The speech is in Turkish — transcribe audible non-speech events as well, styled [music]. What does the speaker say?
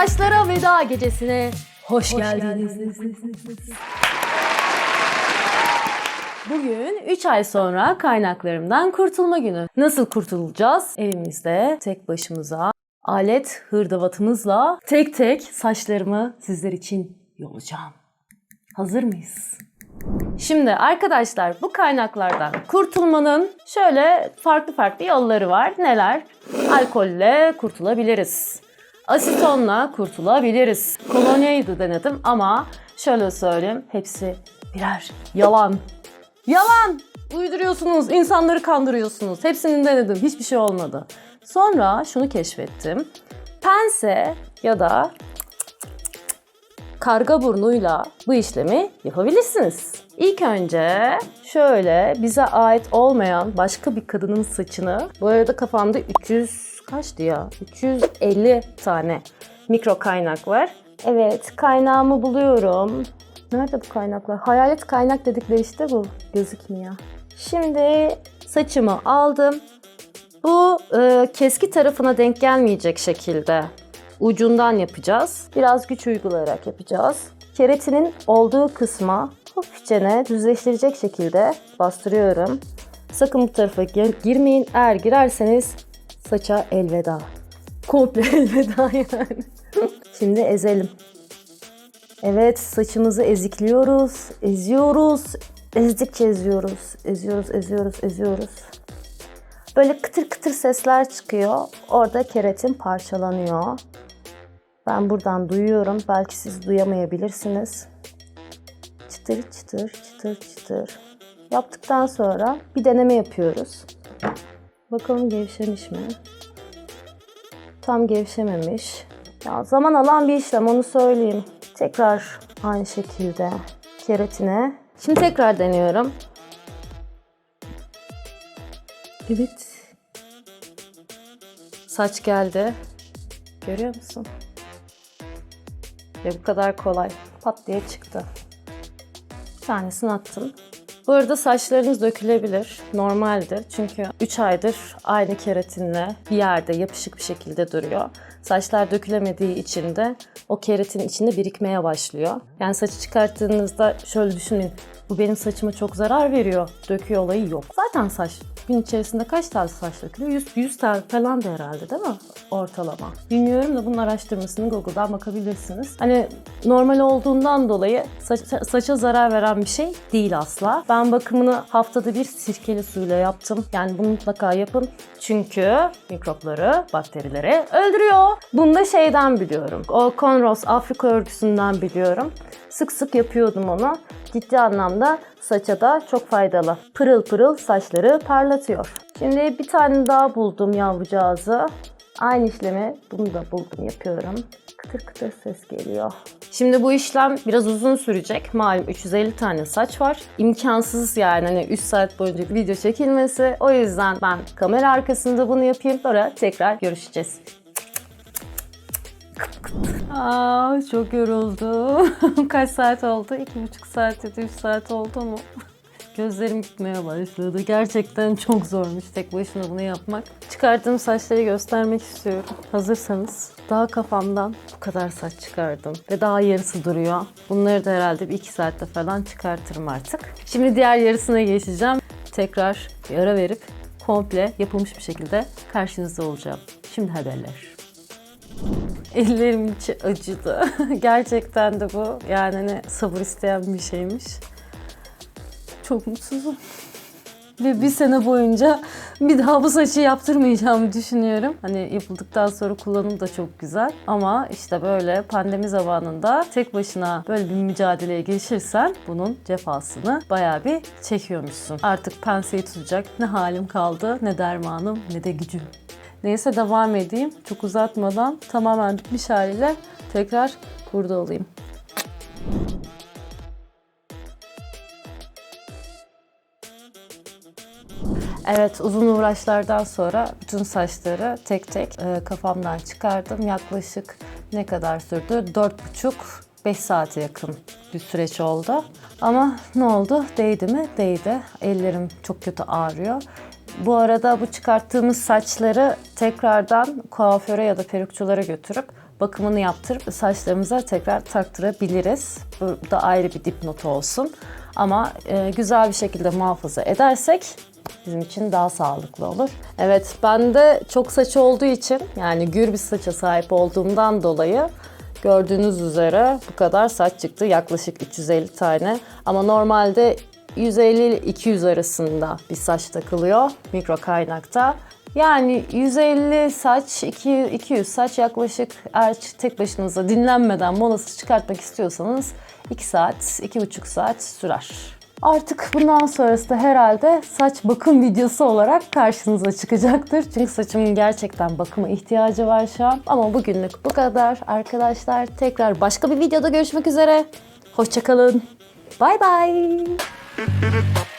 Saçlara veda gecesine hoş, geldiniz. Bugün 3 ay sonra kaynaklarımdan kurtulma günü. Nasıl kurtulacağız? Evimizde tek başımıza alet hırdavatımızla tek tek saçlarımı sizler için yolacağım. Hazır mıyız? Şimdi arkadaşlar bu kaynaklardan kurtulmanın şöyle farklı farklı yolları var. Neler? Alkolle kurtulabiliriz. Asitonla kurtulabiliriz. Kolonyayı da denedim ama şöyle söyleyeyim hepsi birer yalan. Yalan! Uyduruyorsunuz, insanları kandırıyorsunuz. Hepsini denedim, hiçbir şey olmadı. Sonra şunu keşfettim. Pense ya da karga burnuyla bu işlemi yapabilirsiniz. İlk önce şöyle bize ait olmayan başka bir kadının saçını, bu arada kafamda 300 kaçtı ya? 350 tane mikro kaynak var. Evet, kaynağımı buluyorum. Nerede bu kaynaklar? Hayalet kaynak dedikleri işte bu. Gözükmüyor. Şimdi saçımı aldım. Bu e, keski tarafına denk gelmeyecek şekilde ucundan yapacağız. Biraz güç uygulayarak yapacağız. Keratinin olduğu kısma hafifçe düzleştirecek şekilde bastırıyorum. Sakın bu tarafa gir- girmeyin. Eğer girerseniz saça elveda. Komple [laughs] elveda yani. [laughs] Şimdi ezelim. Evet saçımızı ezikliyoruz, eziyoruz, ezdikçe eziyoruz, eziyoruz, eziyoruz, eziyoruz. Böyle kıtır kıtır sesler çıkıyor. Orada keratin parçalanıyor. Ben buradan duyuyorum. Belki siz duyamayabilirsiniz. Çıtır çıtır çıtır çıtır. Yaptıktan sonra bir deneme yapıyoruz. Bakalım gevşemiş mi? Tam gevşememiş. Ya zaman alan bir işlem onu söyleyeyim. Tekrar aynı şekilde keratine. Şimdi tekrar deniyorum. Evet. Saç geldi. Görüyor musun? Ve bu kadar kolay. Pat diye çıktı. Bir tanesini attım. Bu arada saçlarınız dökülebilir. Normaldir. Çünkü 3 aydır aynı keratinle bir yerde yapışık bir şekilde duruyor. Saçlar dökülemediği için de o keratin içinde birikmeye başlıyor. Yani saçı çıkarttığınızda şöyle düşünün. Bu benim saçıma çok zarar veriyor. Döküyor olayı yok. Zaten saç gün içerisinde kaç tane saç dökülüyor? 100, 100 tane falan da herhalde değil mi? Ortalama. Bilmiyorum da bunun araştırmasını Google'dan bakabilirsiniz. Hani normal olduğundan dolayı saça, saça zarar veren bir şey değil asla. Ben bakımını haftada bir sirkeli suyla yaptım. Yani bunu mutlaka yapın. Çünkü mikropları, bakterileri öldürüyor. Bunu da şeyden biliyorum. O Conros Afrika örgüsünden biliyorum. Sık sık yapıyordum onu. Ciddi anlamda saça da çok faydalı. Pırıl pırıl saçları parlatıyor. Şimdi bir tane daha buldum yavrucağızı. Aynı işlemi bunu da buldum yapıyorum. Kıtır kıtır ses geliyor. Şimdi bu işlem biraz uzun sürecek. Malum 350 tane saç var. İmkansız yani hani 3 saat boyunca video çekilmesi. O yüzden ben kamera arkasında bunu yapayım. Sonra tekrar görüşeceğiz. Aa, çok yoruldum. [laughs] Kaç saat oldu? İki buçuk saat da üç saat oldu mu? [laughs] Gözlerim gitmeye başladı. Gerçekten çok zormuş tek başına bunu yapmak. Çıkardığım saçları göstermek istiyorum. Hazırsanız. Daha kafamdan bu kadar saç çıkardım. Ve daha yarısı duruyor. Bunları da herhalde bir iki saatte falan çıkartırım artık. Şimdi diğer yarısına geçeceğim. Tekrar bir ara verip komple yapılmış bir şekilde karşınızda olacağım. Şimdi haberler. Ellerim içi acıdı. [laughs] Gerçekten de bu yani hani sabır isteyen bir şeymiş. Çok mutsuzum. Ve bir sene boyunca bir daha bu saçı yaptırmayacağımı düşünüyorum. Hani yapıldıktan sonra kullanım da çok güzel. Ama işte böyle pandemi zamanında tek başına böyle bir mücadeleye girişirsen bunun cefasını bayağı bir çekiyormuşsun. Artık penseyi tutacak ne halim kaldı ne dermanım ne de gücüm. Neyse devam edeyim. Çok uzatmadan tamamen bitmiş haliyle tekrar burada olayım. Evet uzun uğraşlardan sonra bütün saçları tek tek e, kafamdan çıkardım. Yaklaşık ne kadar sürdü? 4,5-5 saate yakın bir süreç oldu. Ama ne oldu? Değdi mi? Değdi. Ellerim çok kötü ağrıyor. Bu arada bu çıkarttığımız saçları tekrardan kuaföre ya da perukçulara götürüp bakımını yaptırıp saçlarımıza tekrar taktırabiliriz. Bu da ayrı bir dipnot olsun. Ama e, güzel bir şekilde muhafaza edersek bizim için daha sağlıklı olur. Evet ben de çok saç olduğu için yani gür bir saça sahip olduğumdan dolayı gördüğünüz üzere bu kadar saç çıktı. Yaklaşık 350 tane. Ama normalde 150 ile 200 arasında bir saç takılıyor mikro kaynakta. Yani 150 saç, 200, 200 saç yaklaşık eğer tek başınıza dinlenmeden molasız çıkartmak istiyorsanız 2 saat, 2,5 saat sürer. Artık bundan sonrası da herhalde saç bakım videosu olarak karşınıza çıkacaktır. Çünkü saçımın gerçekten bakıma ihtiyacı var şu an. Ama bugünlük bu kadar arkadaşlar. Tekrar başka bir videoda görüşmek üzere. Hoşçakalın. Bay bay. it, it,